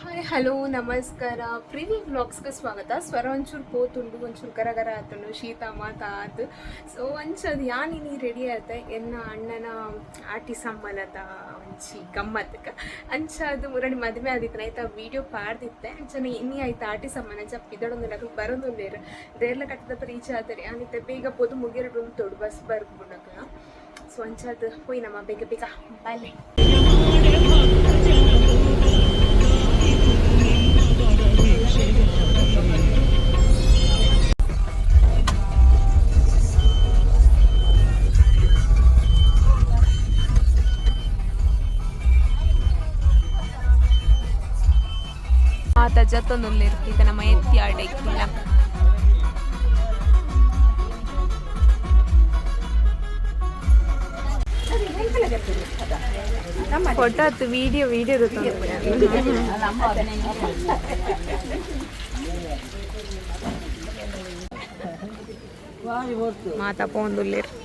Hi, hello, ನಮಸ್ಕಾರ. ಪ್ರೀಮಿ ವ್ಲಾಗ್ಸ್ಗೆ ಸ್ವಾಗತ. ಸ್ವರ ಒಂಚೂರು ಪೋತುಂಡು ಒಂಚೂರು ಕರಗರ ಆತನು, ಶೀತ ಮಾತ ಆತು. ಸೊ ಒಂಚದು ಯಾನಿನಿ ರೆಡಿ ಆಯ್ತೆ ಎನ್ನ ಅಣ್ಣನ ಆಟಿ ಸಮ್ಮಲದ ಒಂಚಿ ಗಮ್ಮತ್ತಕ್ಕೆ ಅಂಚದು ಮುರಡಿ ಮದುವೆ ಆದಿತ್ತು ಆಯ್ತು ವಿಡಿಯೋ ಪಾಡ್ದಿತ್ತೆ. ಅಂಚನ ಇನ್ನಿ ಆಯ್ತು, ಆಟಿ ಸಮ್ಮನ ಅಂಚ ನಗಲು ಬರೋದೊಂದೇರು ದೇರ್ಲ ಕಟ್ಟದ ರೀಚ್ ಆದರೆ ಯಾನಿತ್ತೆ ಬೇಗ ಪೋದು ರೂಮ್ ತೊಡು ಬಸ್ ಬರ್ಬಿಡಕ ಸೊ ಅಂಚದು ಹೋಯ್ ನಮ್ಮ ಬೇಗ ಬೇಗ. ಬಾಯ್ ಆತ ಜತ್ತೊಂದುಲ್ಲೆ ಈಗ ನಮ್ಮ ಎತ್ತಿ ಆಡೆ ಇಕ್ಕಿಲ್ಲ ಫೋಟೋ ಆತು ವಿಡಿಯೋ ವಿಡಿಯೋ ಮಾತಾ ಪೋಂದುಲ್ಲೇರು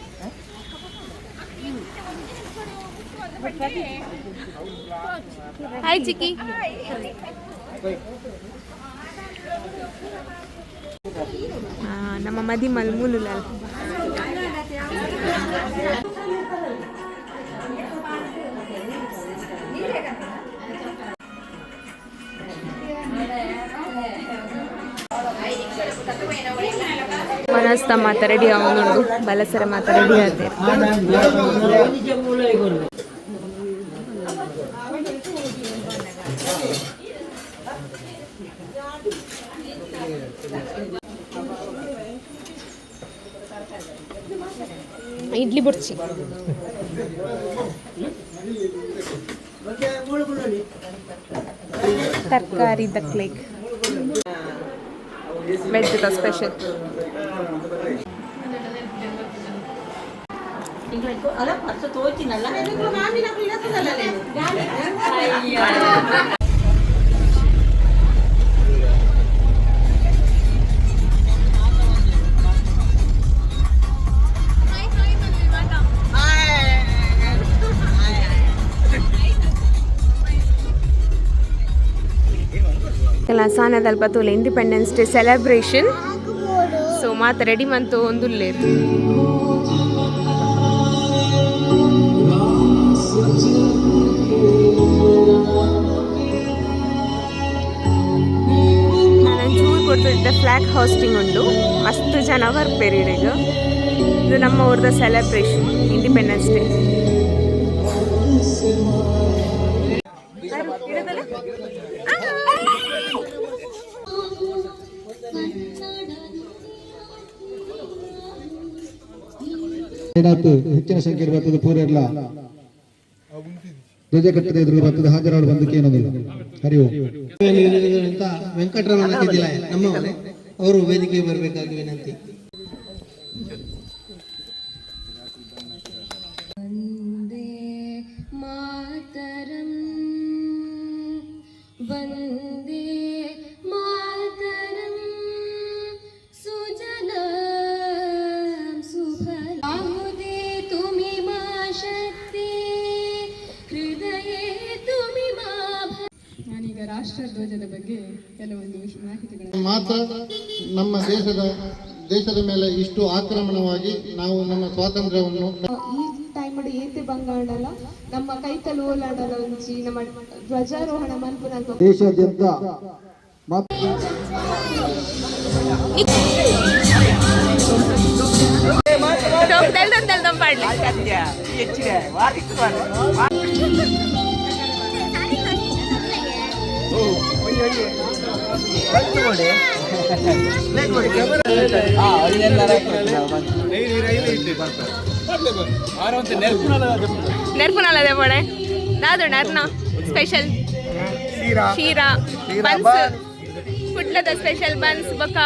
ಹಾಯ್ ಚಿಕ್ಕಿ ನಮ್ಮ ಮದಿ ಮಲ್ಮೂಲುಲ ಮನಸ್ತ ಮಾತಾಡಿ ರೆಡಿ ಅವನುಂಡು ಬಲಸರ ಮಾತಾಡಿ ರೆಡಿ ಇಡ್ಲಿ ಬುರ್ಚಿ. ತರಕಾರಿ ದಕ್ಲೇಕ್ ವೆಜ್ ಸ್ಪೆಷಲ್ ಅಲ್ಲ ಪರ್ಸ ತೋಚಿನಲ್ಲ ಕೆಲ ಸಾನದಲ್ಲಿ ಇಂಡಿಪೆಂಡೆನ್ಸ್ ಡೇ ಸೆಲೆಬ್ರೇಷನ್ ಸೊ ಮಾತ ರೆಡಿ ಮಂತು ಒಂದುಲ್ಲೇರು ನಾನು ಚೂರು ಕೊಡ್ತಿದ್ದೆ ಫ್ಲಾಗ್ ಹಾಸ್ಟಿಂಗ್ ಉಂಡು ಮಸ್ತ್ ಜನ ಬರ್ಪೇರಿ ಈಗ. ಇದು ನಮ್ಮ ಊರದ ಸೆಲೆಬ್ರೇಷನ್ ಇಂಡಿಪೆಂಡೆನ್ಸ್ ಡೇ ಏನಾಯ್ತು? ಹೆಚ್ಚಿನ ಸಂಖ್ಯೆಯಲ್ಲಿ ಬರ್ತದೆ ಪೂರೆಲ್ಲ ಧ್ವಜ ಕಟ್ಟದ ಎದುರು ಬರ್ತದೆ ಹಾಜರಾಳು ಬಂದಕ್ಕೆ ಏನೋದಿಲ್ಲ ಹರಿ ಓಂ ಅಂತ ವೆಂಕಟರಮಣ ನಮ್ಮವರೇ ಅವರು ವೇದಿಕೆಗೆ ಬರಬೇಕಾಗಿ ವಿನಂತಿ. ರಾಷ್ಟ್ರಧ್ವಜದ ಬಗ್ಗೆ ಕೆಲವೊಂದು ಮಾಹಿತಿಗಳನ್ನು ಮಾತ್ರ ನಮ್ಮ ದೇಶದ ದೇಶದ ಮೇಲೆ ಇಷ್ಟು ಆಕ್ರಮಣವಾಗಿ ನಾವು ನಮ್ಮ ಸ್ವಾತಂತ್ರ್ಯವನ್ನು ಈ ಟೈಮಡು ಏತೆ ಬಂಗಾಡಲ ನಮ್ಮ ಕೈತಲು ಓಲಾಡಲ ಒಂಜಿ ನಮ್ಮ ಧ್ವಜಾರೋಹಣ ಮನ್ಪುನ ದೇಶಾದ್ಯಂತ ಮಾತ್ರ ನೆರ್ಪುನಲ್ಲದೆ ಪೋಡೆ ದಾದು ನರ್ನ ಸ್ಪೆಷಲ್ ಶೀರಾ. ಬನ್ಸ್. ಪುಟ್ಲದ ಸ್ಪೆಷಲ್ ಬನ್ಸ್ ಬೊಕ್ಕ